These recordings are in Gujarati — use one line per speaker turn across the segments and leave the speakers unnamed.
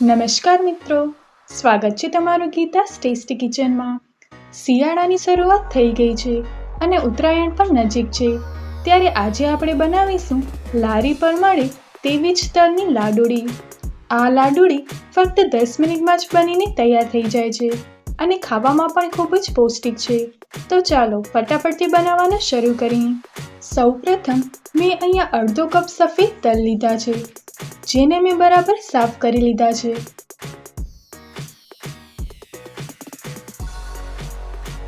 નમસ્કાર મિત્રો. સ્વાગત છે તમારું ગીતા ટેસ્ટી કિચનમાં શિયાળાની શરૂઆત થઈ ગઈ છે અને ઉત્તરાયણ પણ નજીક છે. ત્યારે આજે આપણે બનાવીશું લારી પર મળે તેવી જ તલની લાડુળી આ લાડુળી ફક્ત દસ મિનિટમાં જ બનીને તૈયાર થઈ જાય છે અને ખાવામાં પણ ખૂબ જ પૌષ્ટિક છે. તો ચાલો ફટાફટથી બનાવવાનું શરૂ કરીએ. સૌપ્રથમ મેં અહીંયા અડધો કપ સફેદ તલ લીધા છે. જેને મેં બરાબર સાફ કરી લીધા છે.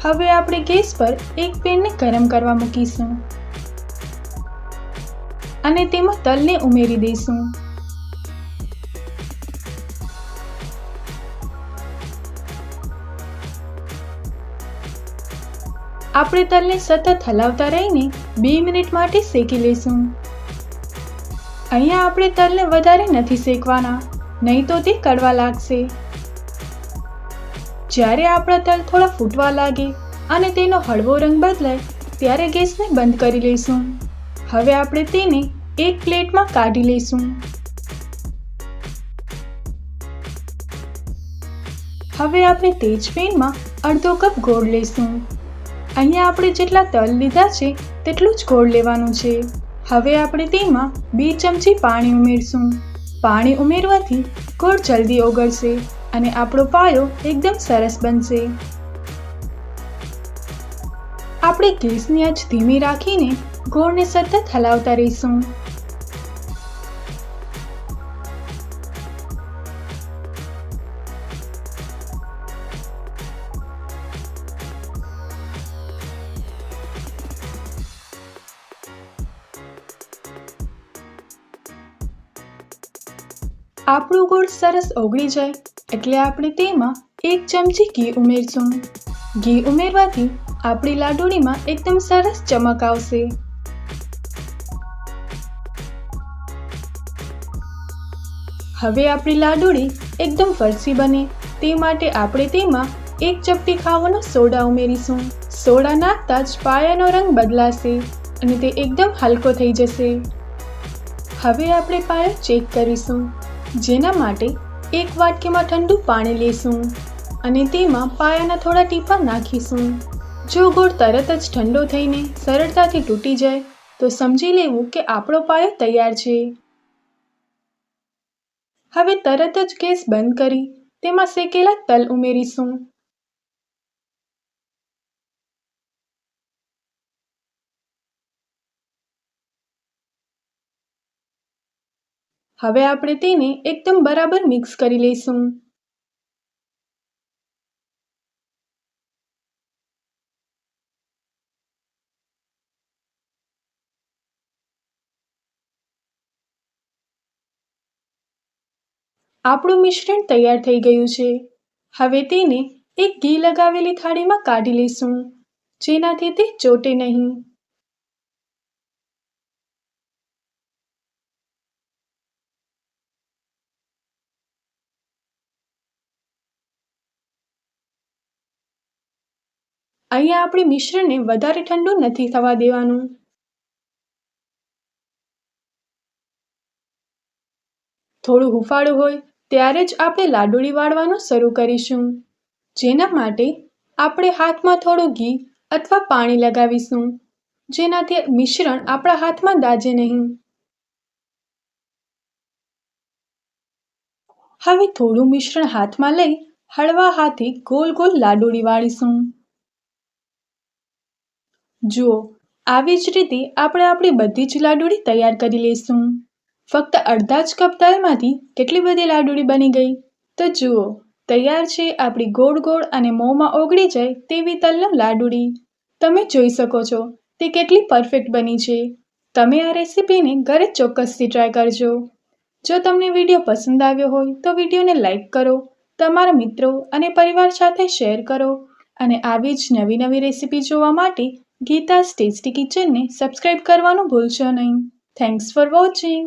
હવે આપણે ગેસ પર એક પેનને ગરમ કરવા મૂકીશું. અને તેમાં તલને ઉમેરી દઈશું. આપણે તલને સતત હલાવતા રહીને બે મિનિટ માટે શેકી લઈશું. અહીંયા આપણે તલને વધારે નથી શેકવાના. નહીં તો તે કડવા લાગશે. જ્યારે આપણા તલ થોડા ફૂટવા લાગે અને તેનો હળવો રંગ બદલાય, ત્યારે ગેસને બંધ કરી લઈશું. હવે આપણે તેને એક પ્લેટમાં કાઢી લઈશું. હવે આપણે તેજ પેનમાં અડધો કપ ગોળ લઈશું. અહીંયા આપણે જેટલા તલ લીધા છે, તેટલું જ ગોળ લેવાનું છે. હવે આપણે તેમાં બે ચમચી પાણી ઉમેરશું. પાણી ઉમેરવાથી ગોળ જલ્દી ઓગળશે અને આપણો પાયો એકદમ સરસ બનશે. આપણે ગેસની આંચ ધીમી રાખીને ગોળને સતત હલાવતા રહીશું. આપણું ગોળ સરસ ઓગળી જાય એટલે આપણે તેમાં એક ચમચી ઘી ઉમેરશું. ઘી ઉમેરવાથી આપણી લાડુળીમાં એકદમ સરસ ચમક આવશે. હવે આપણી લાડુળી એકદમ ફરસી બને તે માટે આપણે તેમાં એક ચપટી ખાવાનો સોડા ઉમેરીશું. સોડા નાખતા જ પાયાનો રંગ બદલાશે અને તે એકદમ હલકો થઈ જશે. હવે આપણે પાયો ચેક કરીશું. જેના માટે એક વાટકીમાં ઠંડુ પાણી લેશું અને તેમાં પાયાના થોડા ટીપા નાખીશું. જો ગોળ તરત જ ઠંડો થઈને સરળતાથી તૂટી જાય, તો સમજી લેવું કે આપણો પાયો તૈયાર છે. હવે તરત જ ગેસ બંધ કરી તેમાં શેકેલા તલ ઉમેરીશું. હવે આપણે તેને એકદમ બરાબર મિક્સ કરી લઈશું. આપણું મિશ્રણ તૈયાર થઈ ગયું છે. હવે તેને એક ઘી લગાવેલી થાળીમાં કાઢી લઈશું, જેનાથી તે ચોટે નહીં. અહીંયા આપણે મિશ્રણને વધારે ઠંડુ નથી થવા દેવાનું. થોડું હુફાળું હોય ત્યારે જ આપણે લાડુળી વાળવાનું શરૂ કરીશું. જેના માટે આપણે હાથમાં થોડું ઘી અથવા પાણી લગાવીશું. જેનાથી મિશ્રણ આપણા હાથમાં દાજે નહીં. હવે થોડું મિશ્રણ હાથમાં લઈ હળવા હાથે ગોલ ગોલ લાડુળી વાળીશું. જુઓ, આવી જ રીતે આપણે આપણી બધી જ લાડુળી તૈયાર કરી લઈશું. ફક્ત અડધા જ કપ તલમાંથી કેટલી બધી લાડુળી બની ગઈ? તો જુઓ, તૈયાર છે આપણી ગોળ ગોળ અને મોંમાં ઓગળી જાય તેવી તલનો લાડુળી તમે જોઈ શકો છો, તે કેટલી પરફેક્ટ બની છે. તમે આ રેસીપીને ઘરે ચોક્કસથી ટ્રાય કરજો. જો તમને વીડિયો પસંદ આવ્યો હોય તો વિડીયોને લાઈક કરો, તમારા મિત્રો અને પરિવાર સાથે શેર કરો અને આવી જ નવી નવી રેસીપી જોવા માટે ગીતાસ ટેસ્ટી કિચનને સબસ્ક્રાઇબ કરવાનું ભૂલશો નહીં. Thanks for watching